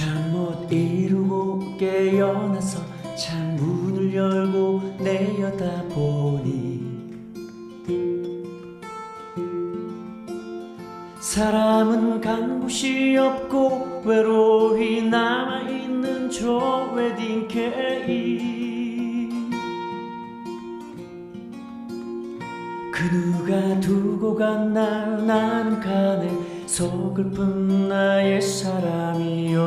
잘못 이루고 깨어나서 창문을 열고 내려다보니 사람은 간 곳이 없고 외로이 남아있는 저 웨딩 케이크 그 누가 두고 간 날 나는 가네 서글픈 나의 사람이여.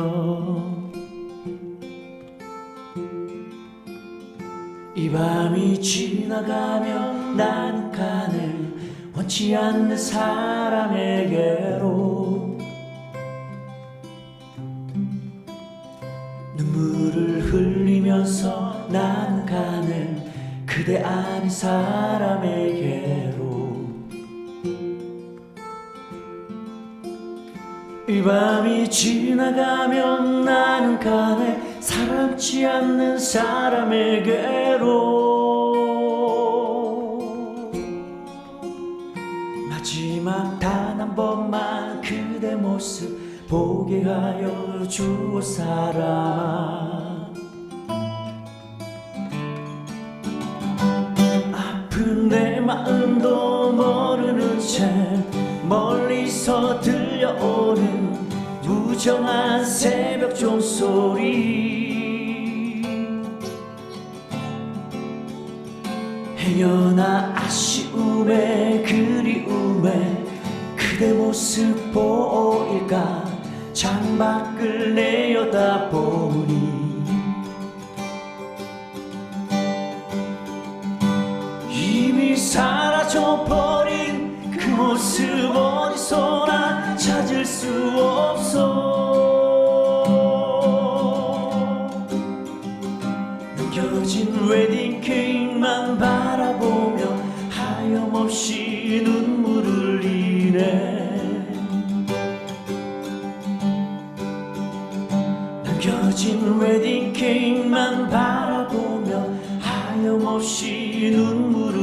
이 밤이 지나가면 나는 가네 원치 않는 사람에게로. 눈물을 흘리면서 나는 가네 그대 아닌 사람에게로 이 밤이 지나가면 나는 가네 사랑치 않는 사람에게로. 마지막 단 한 번만 그대 모습 보게 하여 주오 사람아 아픈 내 마음도 모르는 채 멀리서 들려오는 무정한 새벽 종소리. 행여나 아쉬움에 그리움에 그대 모습 보일까? 창밖을 내려다보니. 이미 사라져버린 그 모습 어디서나 찾을 수 없어. 느껴진 웨딩 케이크만 바라보며 하염없이 눈물을 흘리네. 느껴진 웨딩 케이크만 바라보며 하염없이 눈물을